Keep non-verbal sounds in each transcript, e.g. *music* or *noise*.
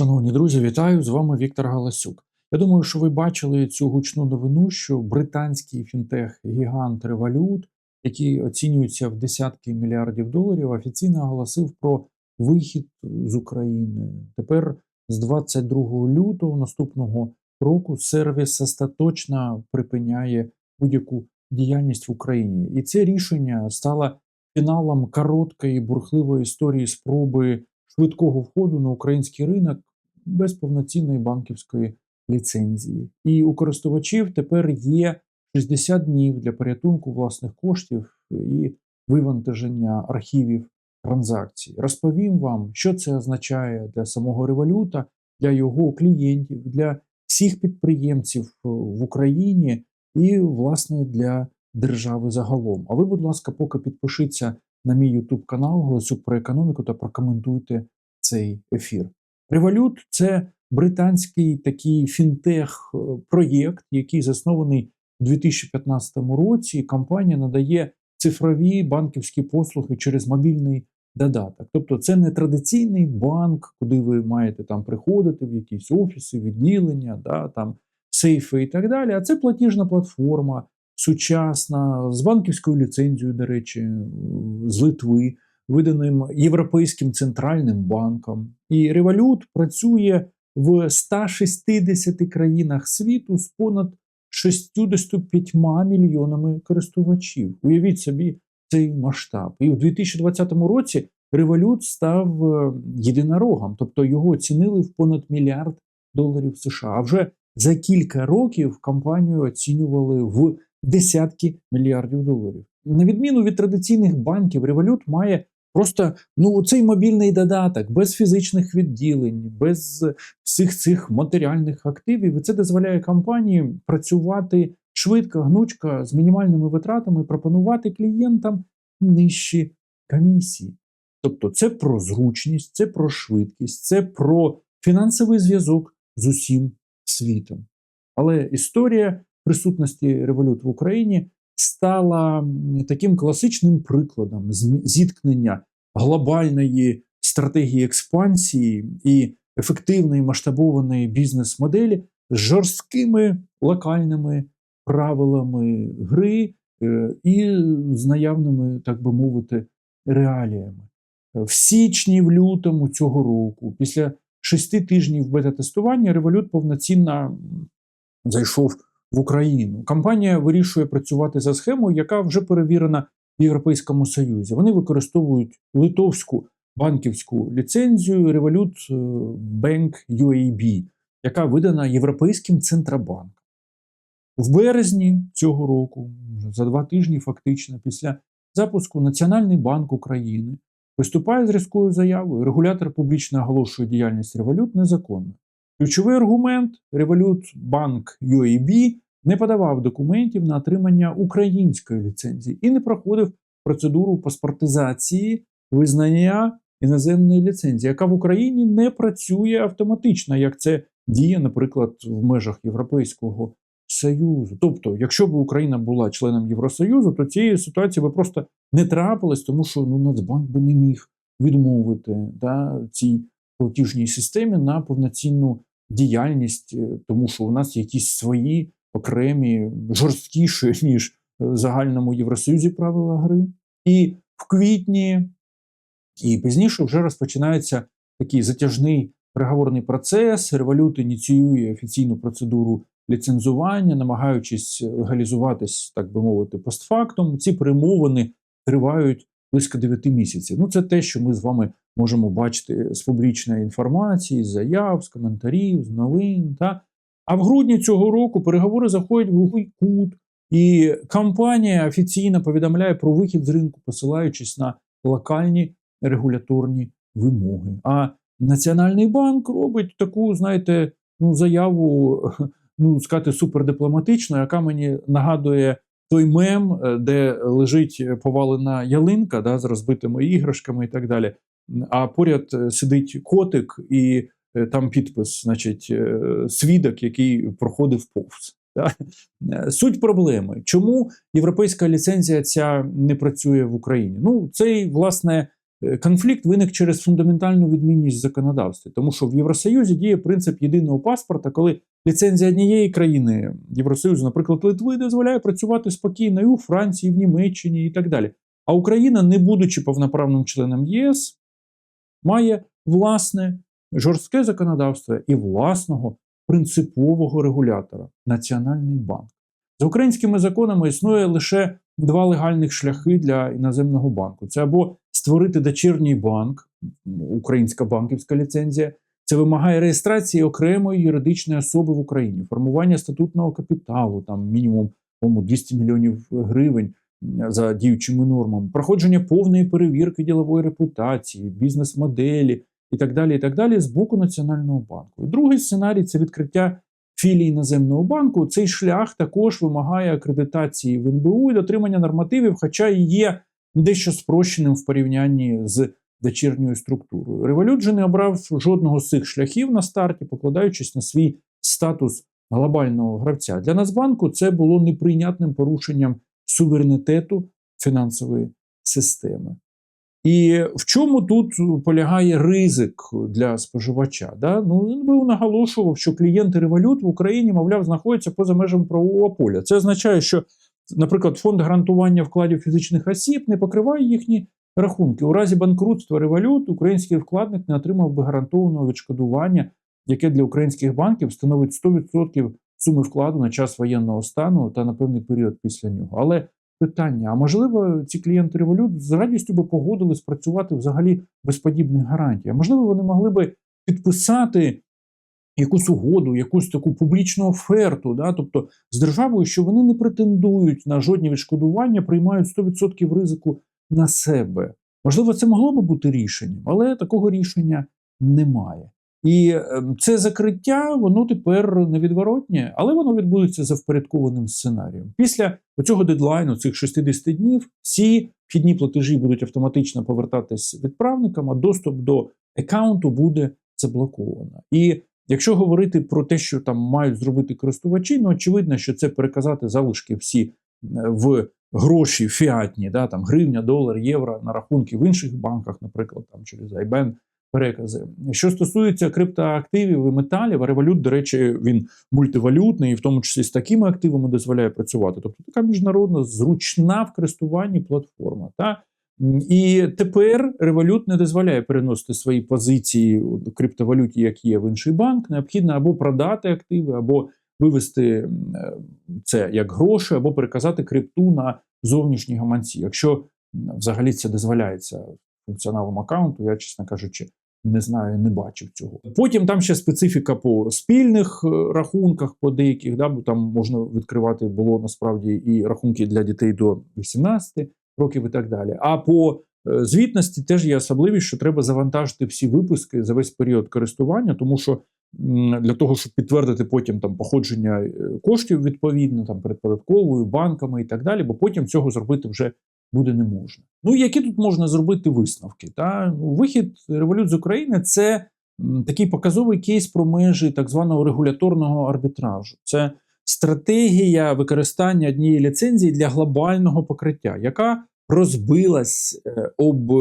Шановні друзі, вітаю! З вами Віктор Галасюк. Я думаю, що ви бачили цю гучну новину, що британський фінтех-гігант Revolut, який оцінюється в десятки мільярдів доларів, офіційно оголосив про вихід з України. Тепер з 22 лютого наступного року сервіс остаточно припиняє будь-яку діяльність в Україні. І це рішення стало фіналом короткої бурхливої історії спроби швидкого входу на український ринок без повноцінної банківської ліцензії. І у користувачів тепер є 60 днів для порятунку власних коштів і вивантаження архівів транзакцій. Розповім вам, що це означає для самого революта, для його клієнтів, для всіх підприємців в Україні і, власне, для держави загалом. А ви, будь ласка, поки підпишіться на мій YouTube канал Голосюк про економіку та прокоментуйте цей ефір. Револют це британський такий фінтех-проєкт, який заснований у 2015 році. Компанія надає цифрові банківські послуги через мобільний додаток. Тобто, це не традиційний банк, куди ви маєте там приходити в якісь офіси, відділення, да, там сейфи і так далі. А це платіжна платформа, сучасна, з банківською ліцензією, до речі, з Литви, виданим Європейським центральним банком. І Revolut працює в 160 країнах світу з понад 65 мільйонами користувачів. Уявіть собі цей масштаб. І в 2020 році Revolut став е, єдинорогом, тобто його оцінили в понад мільярд доларів США. А вже за кілька років компанію оцінювали в десятки мільярдів доларів. На відміну від традиційних банків, Revolut має просто ну цей мобільний додаток без фізичних відділень, без всіх цих матеріальних активів. І це дозволяє компанії працювати швидко, гнучко, з мінімальними витратами, пропонувати клієнтам нижчі комісії. Тобто, це про зручність, це про швидкість, це про фінансовий зв'язок з усім світом. Але історія присутності револют в Україні стала таким класичним прикладом зіткнення глобальної стратегії експансії і ефективної масштабованої бізнес-моделі з жорсткими локальними правилами гри е, і з наявними, так би мовити, реаліями. В січні, в лютому цього року, після шести тижнів бета-тестування, револют повноцінно зайшов в Україну. Компанія вирішує працювати за схемою, яка вже перевірена в Європейському Союзі. Вони використовують литовську банківську ліцензію Revolut е, Bank UAB, яка видана Європейським центробанком. В березні цього року, за два тижні, фактично, після запуску Національний банк України виступає з різкою заявою. Регулятор публічно оголошує діяльність Revolut незаконною. Ключовий аргумент Revolut Bank UAB не подавав документів на отримання української ліцензії і не проходив процедуру паспортизації визнання іноземної ліцензії, яка в Україні не працює автоматично, як це діє, наприклад, в межах Європейського Союзу. Тобто, якщо б Україна була членом Євросоюзу, то цієї ситуації би просто не трапилось, тому що ну, Нацбанк би не міг відмовити да, цій платіжній системі на повноцінну діяльність, е, тому що у нас якісь свої окремі, жорсткіші, *laughs* ніж в загальному Євросоюзі правила гри. І в квітні, і пізніше вже розпочинається такий затяжний переговорний процес. Револют ініціює офіційну процедуру ліцензування, намагаючись легалізуватись, так би мовити, постфактум. Ці перемовини тривають близько 9 місяців. Ну, це те, що ми з вами можемо бачити з публічної інформації, з заяв, з коментарів, з новин. Та? А в грудні цього року переговори заходять в глухий кут, і компанія офіційно повідомляє про вихід з ринку, посилаючись на локальні регуляторні вимоги. А Національний банк робить таку, знаєте, ну, заяву, ну, сказати, супердипломатичну, яка мені нагадує той мем, е, де лежить повалена ялинка да, з розбитими іграшками і так далі. А поряд е, сидить котик, і е, там підпис, значить, свідок, який проходив повз. Да? Суть проблеми. Чому європейська ліцензія ця не працює в Україні? Ну, цей, власне, е, конфлікт виник через фундаментальну відмінність в законодавстві, тому що в Євросоюзі діє принцип єдиного паспорта, коли ліцензія однієї країни Євросоюзу, наприклад, Литви, дозволяє працювати спокійно і у Франції, і в Німеччині і так далі. А Україна, не будучи повноправним членом ЄС, має власне жорстке законодавство і власного принципового регулятора Національний банк. За українськими законами існує лише два легальних шляхи для іноземного банку: це або створити дочірній банк, українська банківська ліцензія. Це вимагає реєстрації окремої юридичної особи в Україні, формування статутного капіталу, там мінімум по-моєму, 200 мільйонів гривень за діючими нормами, проходження повної перевірки ділової репутації, бізнес-моделі і так далі. і так далі з боку Національного банку. І другий сценарій це відкриття філії іноземного банку. Цей шлях також вимагає акредитації в НБУ і дотримання нормативів, хоча і є дещо спрощеним в порівнянні з дочірньою структурою. Револют же не обрав жодного з цих шляхів на старті, покладаючись на свій статус глобального гравця. Для Нацбанку це було неприйнятним порушенням суверенітету фінансової системи. І в чому тут полягає ризик для споживача? Да? Ну, Він був наголошував, що клієнти револют в Україні, мовляв, знаходяться поза межами правового поля. Це означає, що, наприклад, фонд гарантування вкладів фізичних осіб не покриває їхні рахунки. У разі банкрутства револют український вкладник не отримав би гарантованого відшкодування, яке для українських банків становить 100% суми вкладу на час воєнного стану та на певний період після нього. Але питання: а можливо, ці клієнти револют з радістю би погодились працювати взагалі без подібних гарантій? А можливо, вони могли би підписати. Якусь угоду, якусь таку публічну оферту, да, тобто з державою, що вони не претендують на жодні відшкодування, приймають 100% ризику на себе. Можливо, це могло би бути рішенням, але такого рішення немає. І ем, це закриття, воно тепер невідворотнє, але воно відбудеться за впорядкованим сценарієм. Після цього дедлайну, цих 60 днів, всі вхідні платежі будуть автоматично повертатись відправникам, а доступ до аккаунту буде заблоковано. І якщо говорити про те, що там мають зробити користувачі, ну очевидно, що це переказати залишки всі е, в гроші фіатні, да, там гривня, долар, євро на рахунки в інших банках, наприклад, там через IBAN, перекази. Що стосується криптоактивів і металів, револют, до речі, він мультивалютний, і в тому числі з такими активами дозволяє працювати. Тобто така міжнародна зручна в користуванні платформа. Та? І тепер револют не дозволяє переносити свої позиції у криптовалюті, як є в інший банк. Необхідно або продати активи, або вивести це як гроші, або переказати крипту на зовнішні гаманці. Якщо взагалі це дозволяється функціоналом аккаунту, я, чесно кажучи, не знаю, не бачив цього. Потім там ще специфіка по спільних е, рахунках, по деяких, да, бо там можна відкривати було насправді і рахунки для дітей до 18 років і так далі. А по е, звітності теж є особливість, що треба завантажити всі виписки за весь період користування, тому що для того, щоб підтвердити потім там походження е, коштів відповідно, там перед податковою, банками і так далі, бо потім цього зробити вже буде не можна. Ну які тут можна зробити висновки? Та ну, вихід револют з України це такий показовий кейс про межі так званого регуляторного арбітражу. Це стратегія використання однієї ліцензії для глобального покриття, яка розбилась е, об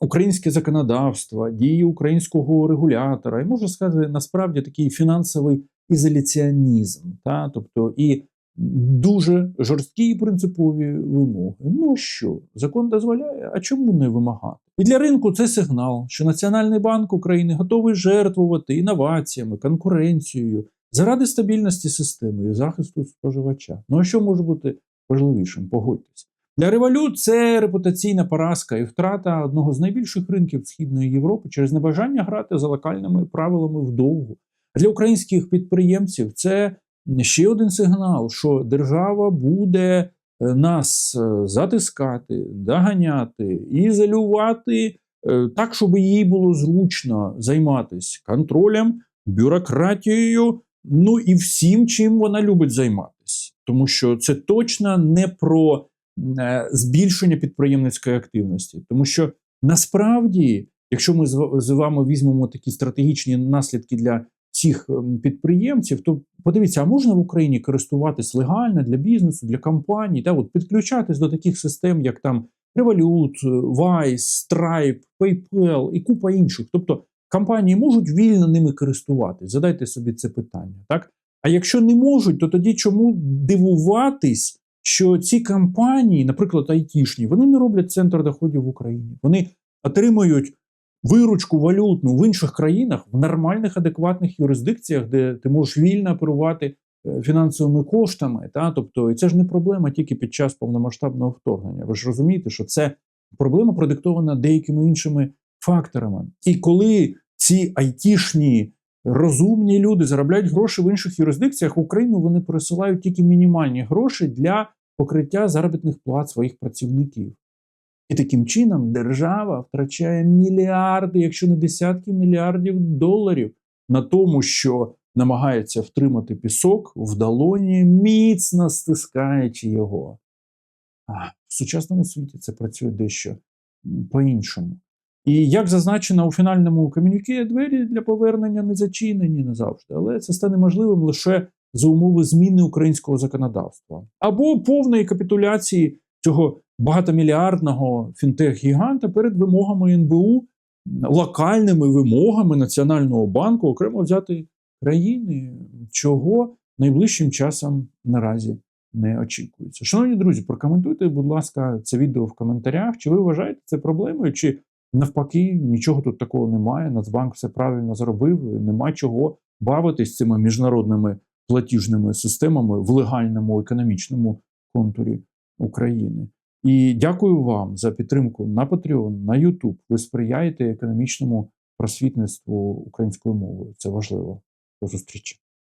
українське законодавство, дії українського регулятора, і можна сказати, насправді такий фінансовий ізоляціонізм. Та? Тобто і дуже жорсткі і принципові вимоги. Ну що, закон дозволяє, а чому не вимагати? І для ринку це сигнал, що Національний банк України готовий жертвувати інноваціями, конкуренцією заради стабільності системи і захисту споживача. Ну а що може бути важливішим? Погодьтесь. Для револют це репутаційна поразка і втрата одного з найбільших ринків Східної Європи через небажання грати за локальними правилами вдовгу. А для українських підприємців це ще один сигнал, що держава буде е, нас е, затискати, доганяти, ізолювати е, так, щоб їй було зручно займатися контролем, бюрократією, ну і всім, чим вона любить займатися. Тому що це точно не про збільшення підприємницької активності, тому що насправді, якщо ми з вами візьмемо такі стратегічні наслідки для цих ем, підприємців, то подивіться, а можна в Україні користуватись легально для бізнесу, для компаній, та от підключатись до таких систем, як там Revolut, Wise, Stripe, PayPal і купа інших. Тобто компанії можуть вільно ними користуватись. Задайте собі це питання. Так? А якщо не можуть, то тоді чому дивуватись, що ці компанії, наприклад, айтішні, вони не роблять центр доходів в Україні. Вони отримують виручку валютну в інших країнах, в нормальних, адекватних юрисдикціях, де ти можеш вільно оперувати е, фінансовими коштами. Та? Тобто, і це ж не проблема тільки під час повномасштабного вторгнення. Ви ж розумієте, що це проблема продиктована деякими іншими факторами. І коли ці айтішні розумні люди заробляють гроші в інших юрисдикціях, в Україну вони пересилають тільки мінімальні гроші для покриття заробітних плат своїх працівників. І таким чином держава втрачає мільярди, якщо не десятки мільярдів доларів на тому, що намагається втримати пісок в долоні, міцно стискаючи його. А в сучасному світі це працює дещо по-іншому. І як зазначено у фінальному комюніке, двері для повернення не зачинені назавжди, але це стане можливим лише за умови зміни українського законодавства або повної капітуляції цього багатомільярдного фінтех-гіганта перед вимогами НБУ, локальними вимогами Національного банку окремо взяти країни, чого найближчим часом наразі не очікується. Шановні друзі, прокоментуйте, будь ласка, це відео в коментарях. Чи ви вважаєте це проблемою, чи навпаки нічого тут такого немає? Нацбанк все правильно зробив, нема чого бавитись цими міжнародними платіжними системами в легальному економічному контурі України. І дякую вам за підтримку на Patreon, на YouTube. Ви сприяєте економічному просвітництву українською мовою. Це важливо. До зустрічі.